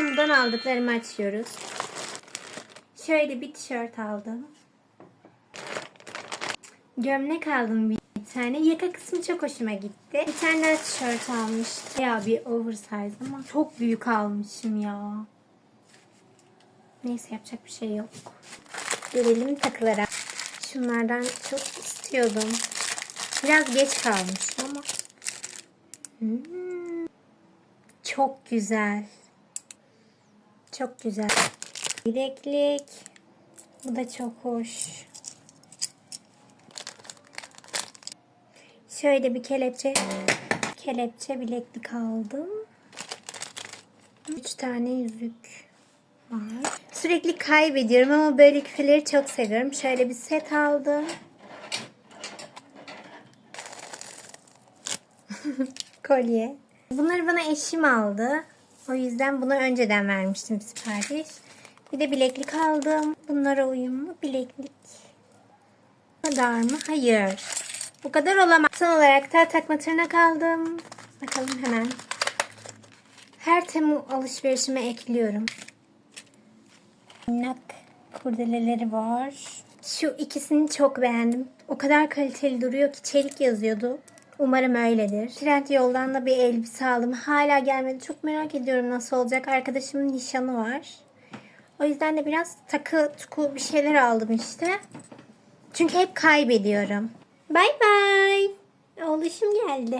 Temu'dan aldıklarımı açıyoruz. Şöyle bir tişört aldım. Gömlek aldım bir tane. Yaka kısmı çok hoşuma gitti. Bir tane daha tişört almıştım. Ya bir oversize ama çok büyük almışım ya. Neyse yapacak bir şey yok. Gelelim takılara. Şunlardan çok istiyordum. Biraz geç kalmışım ama. Hmm. Çok güzel. Çok güzel. Bileklik. Bu da çok hoş. Şöyle bir kelepçe kelepçe bileklik aldım. Üç tane yüzük var. Sürekli kaybediyorum ama böyle küpeleri çok seviyorum. Şöyle bir set aldım. Kolye. Bunları bana eşim aldı. O yüzden bunu önceden vermiştim sipariş. Bir de bileklik aldım. Bunlara uyumlu bileklik. Bu kadar mı? Hayır. Bu kadar olamaz. Son olarak da takma tırnak aldım. Bakalım hemen. Her temu alışverişime ekliyorum. Minnak kurdeleleri var. Şu ikisini çok beğendim. O kadar kaliteli duruyor ki çelik yazıyordu. Umarım öyledir. Trend yoldan da bir elbise aldım. Hala gelmedi. Çok merak ediyorum nasıl olacak. Arkadaşımın nişanı var. O yüzden de biraz takı tuku bir şeyler aldım işte. Çünkü hep kaybediyorum. Bay bay. Oğluşum geldi.